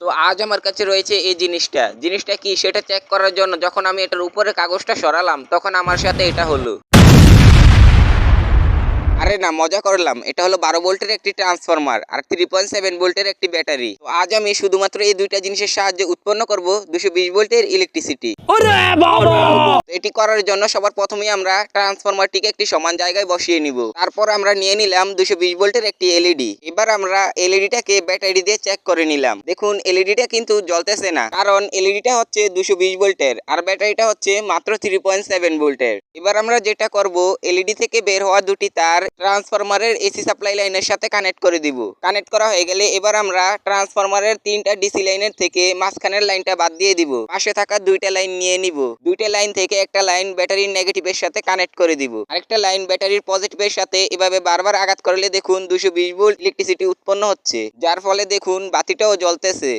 তো আজ আমার কাছে রয়েছে এই জিনিসটা। জিনিসটা কি? সেটা চেক করার জন্য যখন আমি এটার উপরে কাগজটা সরালাম, তখন আমার সাথে এটা হলো। আরে না মজা করলাম। এটা হলো বারো ভোল্টের একটি ট্রান্সফরমার আর থ্রি পয়েন্ট সেভেন ভোল্টের একটি ব্যাটারি তো আজ আমি শুধুমাত্র এই দুইটা জিনিসের সাহায্যে উৎপন্ন করব দুশো বিশ ভোল্টের ইলেকট্রিসিটি এটি করার জন্য সবার প্রথমেই আমরা ট্রান্সফরমারটিকে একটি সমান জায়গায় বসিয়ে নিব। তারপর আমরা নিয়ে নিলাম দুশো বিশ ভোল্টের একটি এলইডি এবার আমরা এলইডিটাকে ব্যাটারি দিয়ে চেক করে নিলাম। দেখুন এলইডিটা কিন্তু জ্বলতেছে না কারণ এলইডিটা হচ্ছে দুশো বিশ ভোল্টের আর ব্যাটারিটা হচ্ছে মাত্র থ্রি পয়েন্ট সেভেন ভোল্টের। এবার আমরা যেটা করব এলইডি থেকে বের হওয়া দুটি তার ট্রান্সফরমারের এসি সাপ্লাই লাইনের সাথে কানেক্ট করে দিব। কানেক্ট করা হয়ে গেলে এবার আমরা ট্রান্সফরমারের তিনটা ডিসি লাইনের থেকে মাঝখানের লাইনটা বাদ দিয়ে দিব। পাশে থাকা দুইটা লাইন নিয়ে নিব। দুইটা লাইন থেকে একটা লাইন ব্যাটারির নেগেটিভের সাথে কানেক্ট করে দিব। আরেকটা লাইন ব্যাটারির পজিটিভের সাথে এভাবে বারবার আঘাত করলে দেখুন দুশো বিশ ভোল্ট ইলেকট্রিসিটি উৎপন্ন হচ্ছে। যার ফলে দেখুন বাতিটাও জ্বলতেছে।